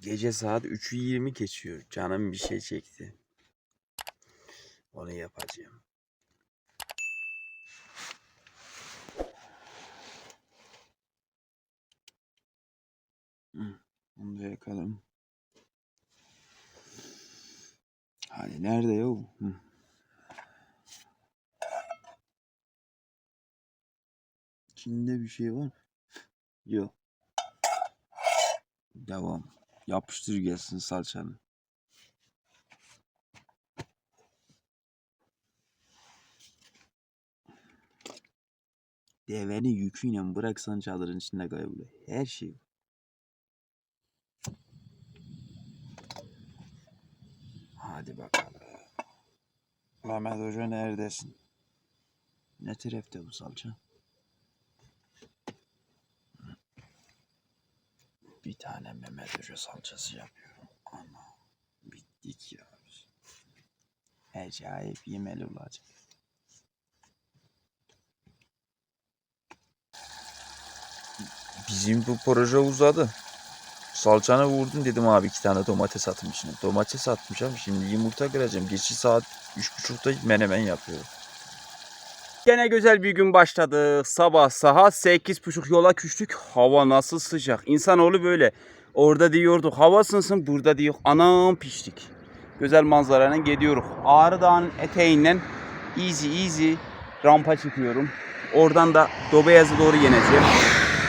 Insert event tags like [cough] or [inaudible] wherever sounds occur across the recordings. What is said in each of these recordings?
Gece saat 3'ü 20 geçiyor. Canım bir şey çekti. Onu yapacağım. Bunu da yakalım. Hadi nerede ya? o? İçinde bir şey var. Yok. Devam. Yapıştır gelsin salçanı. Deveni yüküyle bıraksan çadırın içinde kayboluyor. Her şey. Hadi bakalım. Mehmet Hoca neredesin? Ne tarafta bu salça? Bir tane Mehmet Hoca salçası yapıyorum. Ana bittik ya. Acayip yemeli olacak. Bizim bu proje uzadı. Salçanı vurdum dedim abi iki tane domates atmış içine. Domates atmışım şimdi yumurta kıracağım. Geçi saat üç buçukta menemen yapıyorum. Gene güzel bir gün başladı. Sabah saat sekiz buçuk yola küçtük. Hava nasıl sıcak. İnsanoğlu böyle. Orada diyorduk hava ısınsın burada diyor anam piştik. Güzel manzarayla gidiyoruz. Ağrı Dağı'nın eteğinden easy easy rampa çıkıyorum. Oradan da Dobeyaz'a doğru yeneceğim.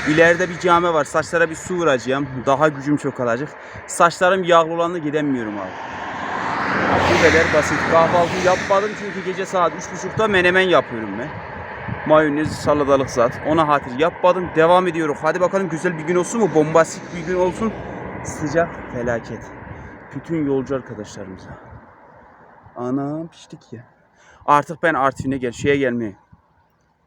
İleride bir cami var. Saçlara bir su vuracağım. Daha gücüm çok alacak. Saçlarım yağlı olanla gidemiyorum abi. Bu kadar basit. Kahvaltı yapmadım çünkü gece saat 3.30'da menemen yapıyorum ben. Mayonez, salatalık zat. Ona hatır yapmadım. Devam ediyoruz. Hadi bakalım güzel bir gün olsun mu? Bombastik bir gün olsun. Sıcak felaket. Bütün yolcu arkadaşlarımıza. Anam piştik ya. Artık ben Artvin'e gel, şeye gelmeyeyim.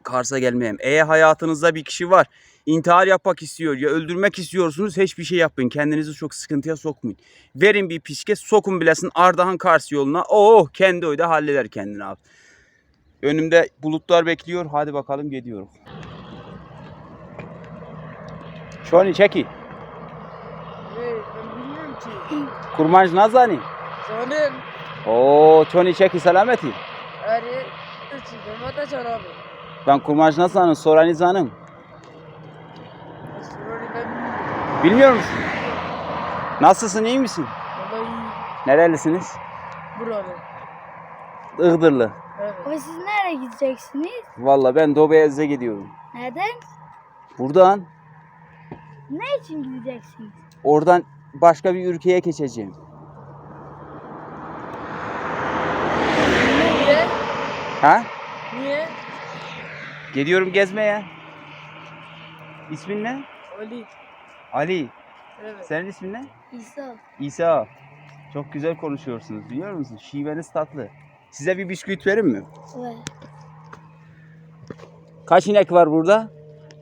Kars'a gelmeyeyim. Eğer hayatınızda bir kişi var, intihar yapmak istiyor ya öldürmek istiyorsunuz hiçbir şey yapmayın. Kendinizi çok sıkıntıya sokmayın. Verin bir piske, sokun bilesin Ardahan Kars yoluna. Oh kendi oyda halleder kendini abi. Önümde bulutlar bekliyor. Hadi bakalım gidiyoruz. Şoni çeki. Kurmancı nazani. Sanırım Oo Çoni çeki selameti. çorabı. Ben kurmancı nazanın soranizanın. Sonra ben bilmiyorum. Bilmiyor musun? Nasılsın iyi misin? Valla iyi. Nerelisiniz? Buralı. Iğdırlı. Evet. Ama siz nereye gideceksiniz? Valla ben Dobeyaz'a gidiyorum. Neden? Buradan Ne için gideceksiniz? oradan başka bir ülkeye geçeceğim. Niye? Ha? Niye? Gidiyorum gezmeye. İsmin ne? Ali. Ali. Evet. Senin ismin ne? İsa. İsa. Çok güzel konuşuyorsunuz biliyor musun? Şiveniz tatlı. Size bir bisküvit vereyim mi? Ve Kaç inek var burada?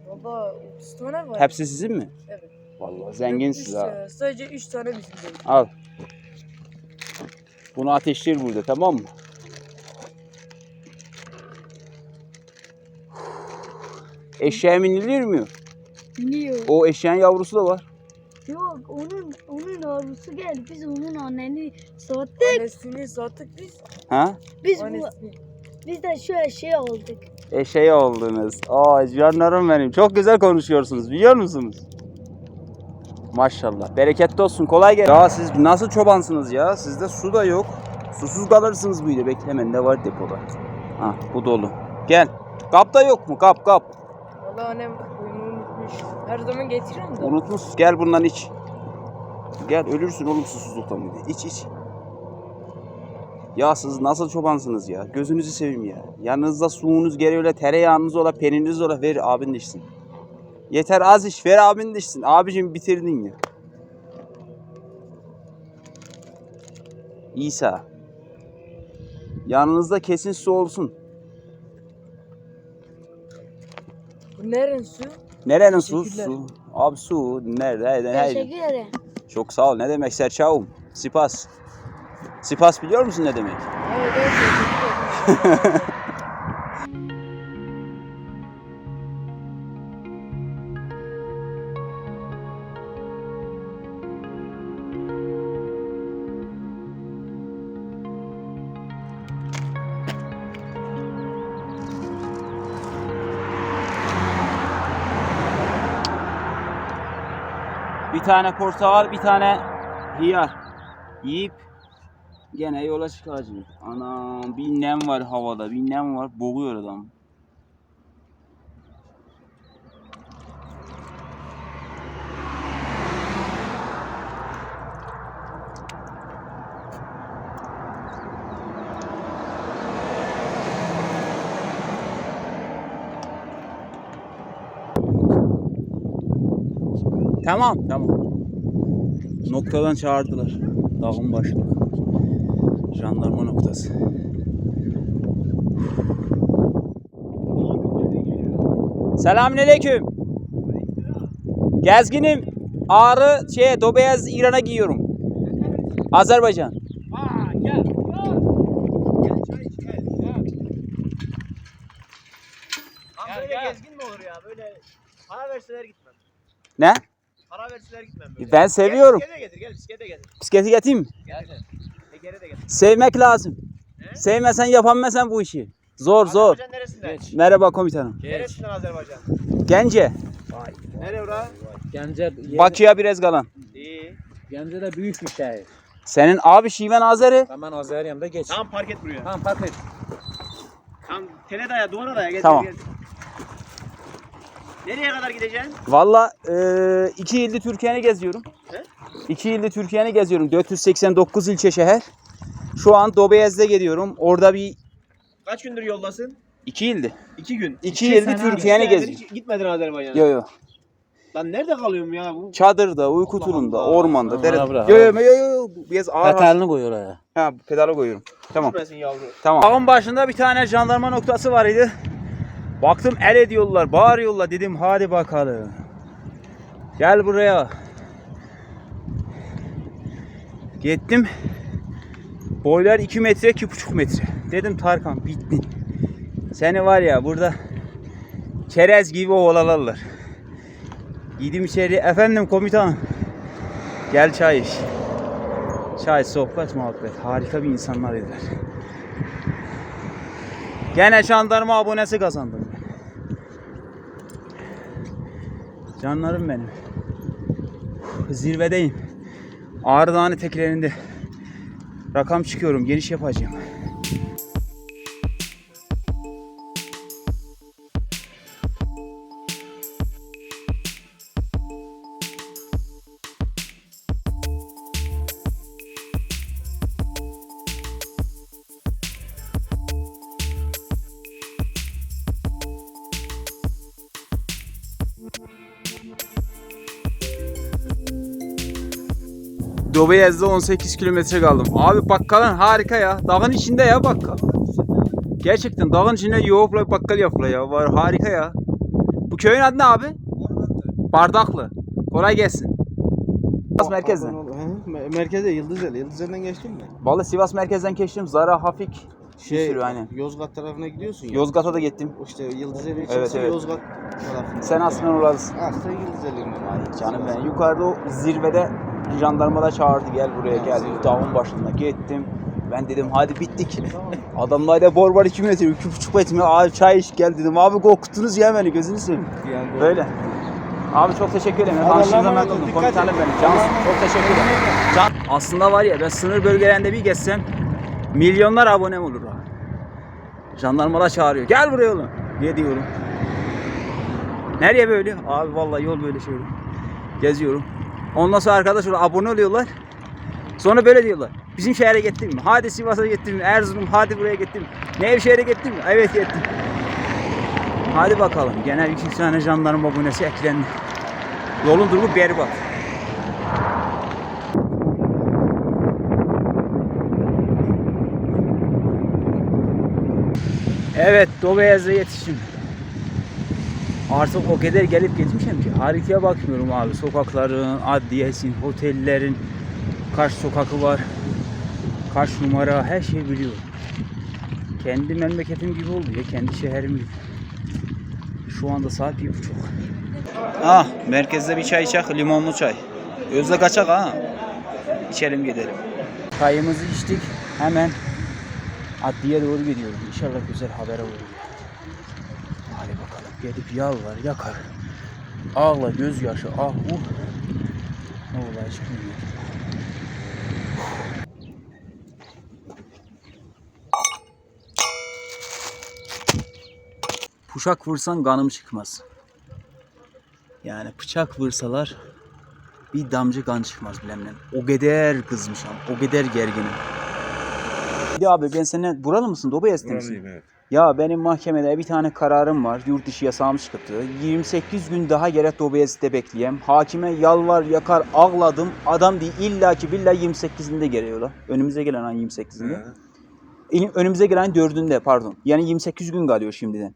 Baba 30 tane var. Hepsi sizin mi? Evet. Vallahi zenginsiniz ha. Sadece 3 tane bizim değil. Al. Bunu ateşler burada tamam mı? Eşeğe binilir mi? Biliyor. O eşeğin yavrusu da var. Yok onun onun yavrusu geldi. Biz onun anneni sattık. Annesini sattık biz. Ha? Biz bu, Annesini. biz de şu eşeği aldık. Eşeği oldunuz. Aa canlarım benim. Çok güzel konuşuyorsunuz biliyor musunuz? Maşallah. Bereketli olsun. Kolay gelsin. Ya siz nasıl çobansınız ya? Sizde su da yok. Susuz kalırsınız böyle. Beklemen ne var depoda? Ha bu dolu. Gel. Kap da yok mu? Kap kap. Valla annem unutmuş. Her zaman getiriyorum da. Unutmuş. Gel bundan iç. Gel ölürsün oğlum susuzluktan bir de. İç iç. Ya siz nasıl çobansınız ya? Gözünüzü seveyim ya. Yanınızda suğunuz geri öyle tereyağınız ola, peyniriniz ola ver abin içsin. Yeter az iç ver abin içsin. Abicim bitirdin ya. İsa. Yanınızda kesin su olsun. Bu nerenin su? Nerenin su? Su. Abi su nerede? Nerede? Teşekkür ederim. Çok sağ ol. Ne demek Serçavum? Sipas. Sipas biliyor musun ne demek? Evet evet. [laughs] Bir tane portakal, bir tane hiyar yiyip gene yola çıkacağız. Anam bir nem var havada, bir nem var. Boğuyor adam. Tamam, tamam. Noktadan çağırdılar. Dağın başında. Jandarma noktası. Selamünaleyküm. Gezginim. Ağrı şey Dobeyaz İran'a giyiyorum. Azerbaycan. Böyle gezgin mi olur ya? Böyle para verseler gitmem. Ne? Para verseler gitmem böyle. Ben seviyorum. Gel bisiklete getir, gel bisiklete getir. Bisikleti getireyim mi? Gel gel. Teker'e de getir. Sevmek lazım. He? Sevmesen yapamazsan bu işi. Zor zor. Azerbaycan neresinden? Merhaba komutanım. Neresinden Azerbaycan? Gence. Nere ora? Gence, Bakü'ye biraz kalan. İyi. Gence de büyük bir şehir. Senin abi Şiven Azeri. Hemen Azerbaycan'da geç. Tamam park et buraya. Tamam park et. Tamam tele daya, duvara daya. Getir, Tamam. getir. Nereye kadar gideceksin? Valla e, iki yıldır Türkiye'ni geziyorum. He? İki yıldır Türkiye'ni geziyorum. 489 ilçe şehir. Şu an Dobeyaz'da gidiyorum. Orada bir Kaç gündür yoldasın? iki yıldır. İki gün. İki İki abi. Türkiye'ni geziyorum. hiç Gitmedin Azerbaycan'a. Yo yo. Lan nerede kalıyorum ya? Bu Çadırda, uyku Allah. ormanda, derede. abra, Yo yo yo yo. Biraz ağır. Petalini koy oraya. Ha pedala koyuyorum. Tamam. yavru. Tamam. Dağın başında bir tane jandarma noktası var idi. Baktım el ediyorlar, bağırıyorlar. Dedim hadi bakalım. Gel buraya. Gittim. Boylar 2 metre, 2,5 metre. Dedim Tarkan bittin. Seni var ya burada çerez gibi ovalarlar. Gidim içeri. Efendim komutanım. Gel çay iç. Çay, sohbet, muhabbet. Harika bir insanlar dediler. Gene jandarma abonesi kazandım. Canlarım benim. Zirvedeyim. Ağrı Dağı'nın tekelerinde. Rakam çıkıyorum. Geniş yapacağım. Dobeyaz'da 18 kilometre kaldım. Abi bakkalın harika ya. Dağın içinde ya bakkal. Gerçekten dağın içinde yoğurtla bakkal yapılıyor ya. Var harika ya. Bu köyün adı ne abi? Bardaklı. Kolay gelsin. Sivas merkezden. Merkeze Yıldızeli. Yıldızeli'den geçtin mi? Vallahi Sivas merkezden geçtim. Zara Hafik. Şey, sürü aynen. Yozgat tarafına gidiyorsun ya. Yozgat'a da gittim. İşte Yıldızeli Evet, çıksın evet. Yozgat tarafında. Sen aslında oralısın. Aslında Yıldızeli'yim ben. Ay canım ben yukarıda o zirvede jandarmalar çağırdı gel buraya gel dağın başında gittim. Ben dedim hadi bittik. [laughs] Adamlarla bor var 2 metre, 2,5 metre. Abi çay iç gel dedim. Abi korkuttunuz ya beni gözünü seveyim. Yani Böyle. Abi çok teşekkür ederim. Allah'a memnun oldum. Komutanım benim. Cansın. Çok teşekkür ederim. Can. Aslında var ya ben sınır bölgelerinde bir gezsem milyonlar abonem olur abi. Jandarmalar çağırıyor. Gel buraya oğlum. Diye diyorum. Nereye böyle? Abi vallahi yol böyle şöyle. Geziyorum. Ondan sonra arkadaş oluyor, abone oluyorlar. Sonra böyle diyorlar. Bizim şehre gittin mi? Hadi Sivas'a gittin mi? Erzurum hadi buraya gittin mi? Nevşehir'e gittin mi? Evet gittim. Hadi bakalım. Genel iki tane jandarma abonesi eklendi. Yolun durumu berbat. Evet, Dobeyaz'a yetiştim. Artık o kadar gelip gitmişim ki haritaya bakmıyorum abi. Sokakların, adliyesin, otellerin kaç sokakı var, kaç numara her şeyi biliyorum. Kendi memleketim gibi oldu ya, kendi şehrim gibi. Şu anda saat bir buçuk. Ah, merkezde bir çay içecek, limonlu çay. Özde kaçak ha. İçelim gidelim. Çayımızı içtik, hemen adliye doğru gidiyorum. İnşallah güzel haber olur. Hadi bakalım gelip yalvar yakar. Ağla gözyaşı ah uh. Ne olacak bilmiyorum. Puşak vursan kanım çıkmaz. Yani bıçak vursalar bir damcı kan çıkmaz bilemden. O kadar kızmışam, o kadar gerginim. Bir abi ben seninle buralı mısın? Dobayaz'da mısın? Buralıyım evet. Ya benim mahkemede bir tane kararım var. Yurt dışı yasağım çıktı. 28 gün daha gerek Dobeyaz'de bekleyeyim. Hakime yalvar yakar ağladım. Adam değil illa ki billahi 28'inde geliyorlar. Önümüze gelen ayın 28'inde. He. İlim- Önümüze gelen ayın 4'ünde pardon. Yani 28 gün kalıyor şimdiden.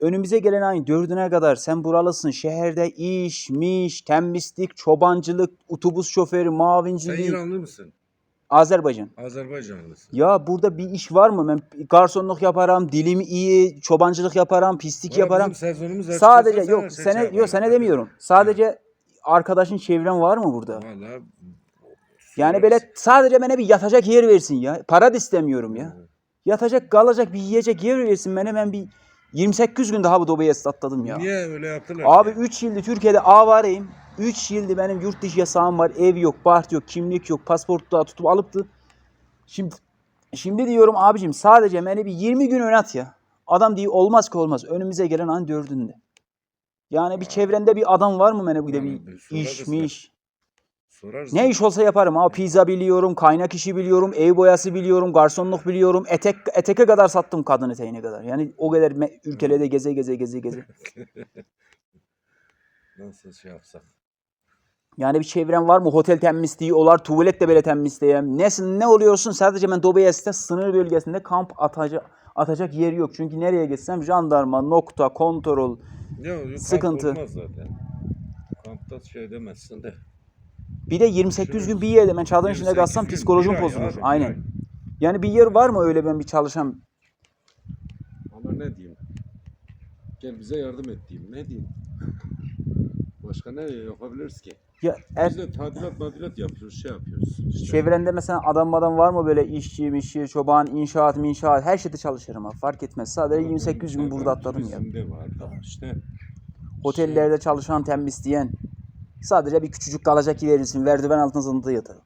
Önümüze gelen ayın 4'üne kadar sen buralısın. Şehirde iş, miş, temizlik, çobancılık, otobüs şoförü, Sen mavincilik, İranlı mısın? Azerbaycan. Azerbaycanlısın. Ya burada bir iş var mı? Ben garsonluk yaparım, dilim iyi, çobancılık yaparım, pislik Ulan yaparım. bizim sezonumuz Sadece olsa yok sene yaparım. yok sene demiyorum. Sadece arkadaşın çevren var mı burada? Vallahi Yani böyle sadece bana bir yatacak yer versin ya. Para da istemiyorum ya. Yatacak, kalacak, bir yiyecek yer versin bana ben bir 28 gün daha bu dobayı atladım ya. Niye öyle yaptılar? Abi ki? 3 yıldır Türkiye'de avareyim. 3 yıldır benim yurt dışı yasağım var. Ev yok, bahçe yok, kimlik yok. Pasaport da tutup alıptı. Şimdi şimdi diyorum abicim sadece beni bir 20 gün ön at ya. Adam diyor olmaz ki olmaz. Önümüze gelen an dördünde. Yani bir çevrende bir adam var mı bana bir de bir bir sorarız. Ne iş olsa yaparım abi. Pizza biliyorum, kaynak işi biliyorum, ev boyası biliyorum, garsonluk biliyorum. Etek eteke kadar sattım kadın eteğine kadar. Yani o kadar ülkelerde geze geze geze geze. [laughs] Nasıl şey yapsak? Yani bir çevren var mı? Hotel temizliği olar, tuvalet de böyle temizleyeyim. Nesin, ne oluyorsun? Sadece ben Dobayas'ta sınır bölgesinde kamp atacak atacak yer yok. Çünkü nereye gitsem jandarma, nokta, kontrol. Yok, yok, Sıkıntı. Kamp olmaz zaten. Kampta şey demezsin de. Bir de 28 gün bir yerde ben çadırın içinde 28 kalsam psikolojim bozulur. Aynen. ay. Yani bir yer var mı öyle ben bir çalışan? Ama ne diyeyim? Gel bize yardım et diyeyim. Ne diyeyim? [laughs] Başka ne yapabiliriz ki? Ya er, Biz de tadilat madilat yapıyoruz, şey yapıyoruz. İşte. çevrende mesela adam adam var mı böyle işçi, mişçi, çoban, inşaat, inşaat her şeyde çalışırım abi. Fark etmez. Sadece 28 gün burada atladım ya. Var da işte. Otellerde çalışan, temizleyen. Sadece bir küçücük kalacak yer verirsin. Merdiven altında zıntı yatarım.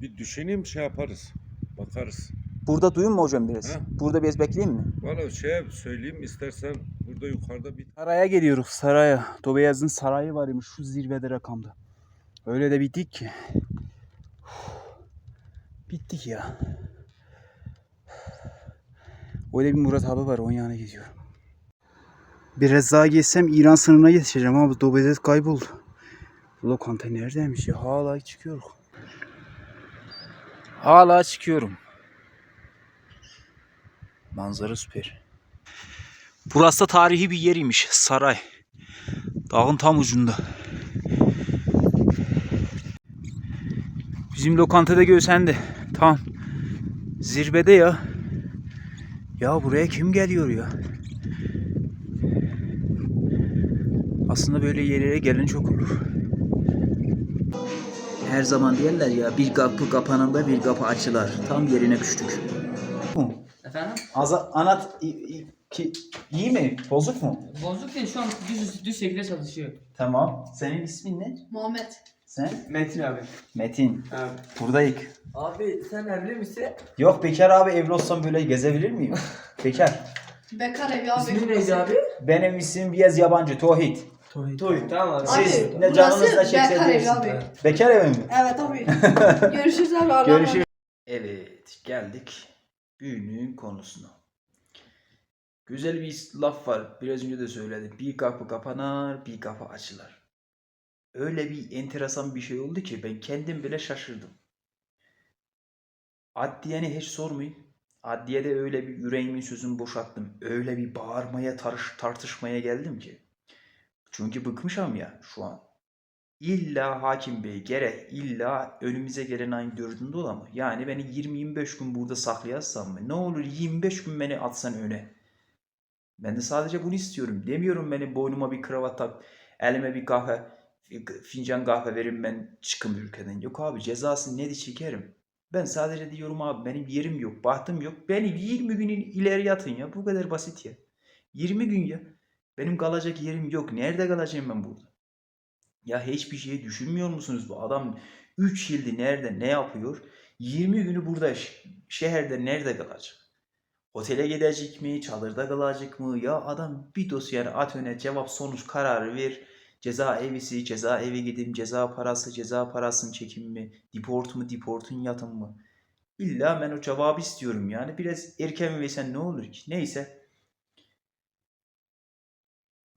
Bir düşüneyim şey yaparız. Bakarız. Burada duyun mu hocam biraz? He. Burada biraz bekleyeyim mi? Valla şey söyleyeyim istersen burada yukarıda bir Saraya geliyoruz saraya. Dobeyaz'ın sarayı varmış şu zirvede rakamda. Öyle de bittik ki. Bittik ya. Öyle bir Murat abi var onun yanına gidiyorum. Biraz daha geçsem İran sınırına yetişeceğim ama Dobeyaz kayboldu. Lokanta neredeymiş ya? Hala çıkıyorum. Hala çıkıyorum. Manzara süper. Burası da tarihi bir yeriymiş. Saray. Dağın tam ucunda. Bizim lokantada göğsende. Tam. Zirvede ya. Ya buraya kim geliyor ya? Aslında böyle yerlere gelen çok olur. Her zaman diyorlar ya bir kapı kapananda bir kapı açılar. Tam yerine düştük. Efendim? Aza, anat ki, iyi mi? Bozuk mu? Bozuk değil şu an düz, düz şekilde çalışıyor. Tamam. Senin ismin ne? Muhammed. Sen? Metin abi. Metin. Abi. Buradayık. Abi sen evli misin? Yok bekar abi evli olsam böyle gezebilir miyim? bekar. Bekar evi abi. İsmin neydi abi? Benim isim biraz yabancı. Tohit. Toy tamam abi. Abi, Siz ne burası canınızla bekar evi. Bekar evi mi? Evet abi. [laughs] Görüşürüz abi. Allah'a Görüşürüz. Evet geldik büyünün konusuna. Güzel bir laf var. Biraz önce de söyledim. Bir kapı kapanar, bir kapı açılır. Öyle bir enteresan bir şey oldu ki ben kendim bile şaşırdım. Adliyeni hiç sormayın. Adliyede öyle bir yüreğimin sözünü boşalttım. Öyle bir bağırmaya, tarış, tartışmaya geldim ki. Çünkü bıkmışım ya şu an. İlla hakim bey gerek illa önümüze gelen ayın dördünde ola mı? Yani beni 20-25 gün burada saklayasam mı? Ne olur 25 gün beni atsan öne. Ben de sadece bunu istiyorum. Demiyorum beni boynuma bir kravat tak, elime bir kahve, fincan kahve verin ben çıkım ülkeden. Yok abi cezası ne çekerim. Ben sadece diyorum abi benim yerim yok, bahtım yok. Beni 20 gün ileri yatın ya. Bu kadar basit ya. 20 gün ya. Benim kalacak yerim yok. Nerede kalacağım ben burada? Ya hiçbir şey düşünmüyor musunuz bu adam 3 yıldır nerede ne yapıyor? 20 günü burada şehirde nerede kalacak? Otele gidecek mi? Çadırda kalacak mı? Ya adam bir dosya at öne cevap sonuç kararı ver. Ceza evisi, ceza evi gideyim, ceza parası, ceza parasının çekim mi? Deport mu, deportun yatın mı? İlla ben o cevabı istiyorum yani. Biraz erken versen ne olur ki? Neyse.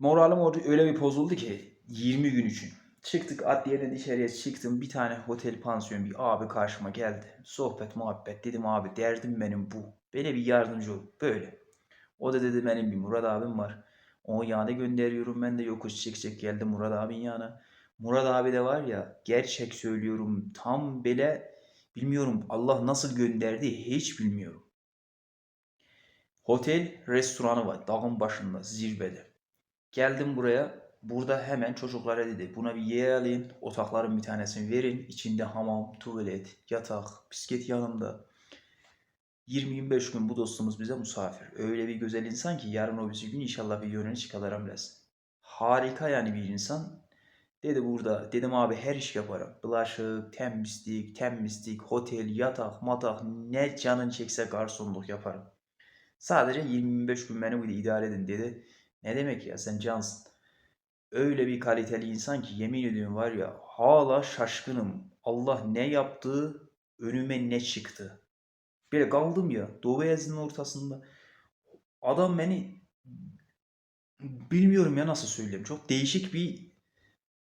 Moralim orada öyle bir bozuldu ki 20 gün için. Çıktık adliyeden dışarıya çıktım. Bir tane otel pansiyon bir abi karşıma geldi. Sohbet muhabbet dedim abi derdim benim bu. Bana bir yardımcı ol. Böyle. O da dedi benim bir Murat abim var. Onun yanına gönderiyorum ben de yokuş çıkacak geldi Murat abin yanına. Murat abi de var ya gerçek söylüyorum tam böyle bilmiyorum Allah nasıl gönderdi hiç bilmiyorum. Otel restoranı var dağın başında zirvede. Geldim buraya. Burada hemen çocuklara dedi. Buna bir yer alın. Otakların bir tanesini verin. İçinde hamam, tuvalet, yatak, bisiklet yanımda. 20-25 gün bu dostumuz bize misafir. Öyle bir güzel insan ki yarın o gün inşallah bir yönünü çıkarırım desin. Harika yani bir insan. Dedi burada. Dedim abi her iş yaparım. Bulaşık, temizlik, temizlik, otel, yatak, matak ne canın çekse garsonluk yaparım. Sadece 20-25 gün beni burada idare edin dedi. Ne demek ya sen cansın. Öyle bir kaliteli insan ki yemin ediyorum var ya hala şaşkınım. Allah ne yaptı önüme ne çıktı. Böyle kaldım ya Doğu Beyazıt'ın ortasında. Adam beni bilmiyorum ya nasıl söyleyeyim. Çok değişik bir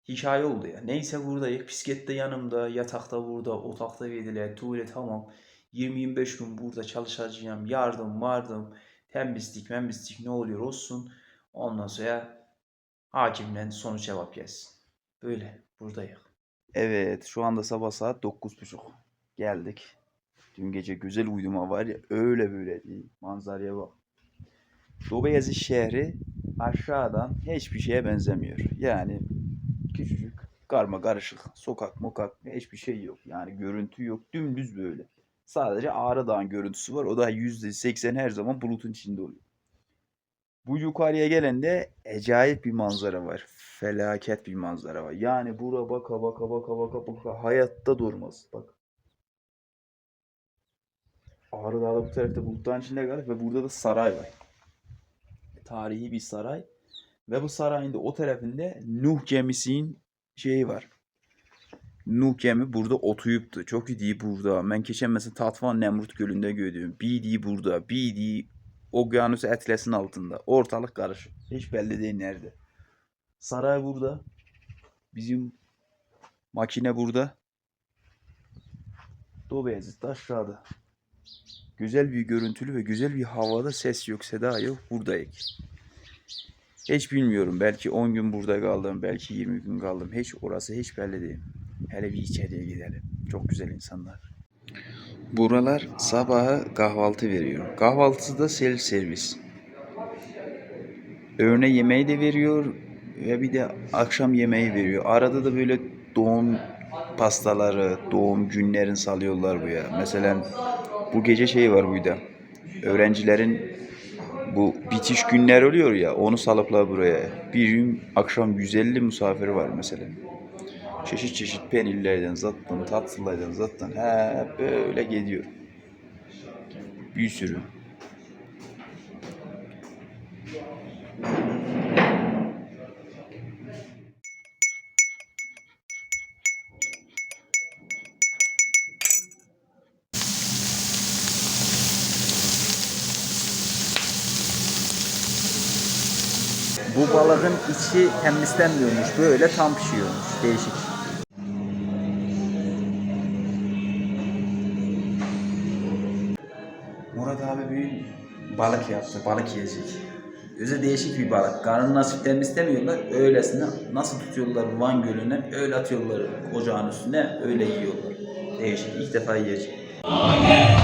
hikaye oldu ya. Neyse buradayız. Bisiklet de yanımda, yatakta burada, otakta verdiler, tuvalet tamam. 20-25 gün burada çalışacağım. Yardım, vardım, temizlik, memizlik ne oluyor olsun. Ondan sonra hakimden sonuç cevap gelsin. Böyle buradayız. Evet şu anda sabah saat 9.30. Geldik. Dün gece güzel uyuma var ya öyle böyle değil. Manzaraya bak. Doğu Beyazıt şehri aşağıdan hiçbir şeye benzemiyor. Yani küçücük, karma karışık, sokak mokak hiçbir şey yok. Yani görüntü yok. Dümdüz böyle. Sadece Ağrı Dağı'nın görüntüsü var. O da %80 her zaman bulutun içinde oluyor. Bu yukarıya gelende acayip bir manzara var. Felaket bir manzara var. Yani bura baka baka baka baka baka hayatta durmaz. Bak. Ağrı Dağı'da bu tarafta bulutların içinde kalır ve burada da saray var. Tarihi bir saray. Ve bu sarayın da o tarafında Nuh gemisinin şeyi var. Nuh gemi burada otuyuptu. Çok iyi burada. Ben geçen mesela Tatvan Nemrut Gölü'nde gördüm. BD burada. BD Okyanus Atlas'ın altında. Ortalık karışık. Hiç belli değil nerede. Saray burada. Bizim makine burada. Doğu Beyazıt da aşağıda. Güzel bir görüntülü ve güzel bir havada ses yok, seda yok. Buradayız. Hiç bilmiyorum. Belki 10 gün burada kaldım. Belki 20 gün kaldım. Hiç orası hiç belli değil. Hele bir içeriye gidelim. Çok güzel insanlar. Buralar sabaha kahvaltı veriyor. Kahvaltısı da self servis. Öğle yemeği de veriyor ve bir de akşam yemeği veriyor. Arada da böyle doğum pastaları, doğum günlerin salıyorlar buraya. Mesela bu gece şey var burada. Öğrencilerin bu bitiş günler oluyor ya onu salıplar buraya. Bir gün akşam 150 misafir var mesela. Çeşit çeşit peynirlerden zaten, tatlılardan zaten he böyle gidiyor. Bir sürü. Bu balığın içi temizlenmiyormuş. Böyle tam pişiyormuş. Değişik. Balık yaptı. Balık yiyecek. Öyle değişik bir balık. Karnını nasiplerini istemiyorlar. Öylesine nasıl tutuyorlar Van Gölü'nden öyle atıyorlar ocağın üstüne öyle yiyorlar. Değişik. İlk defa yiyecek. Abi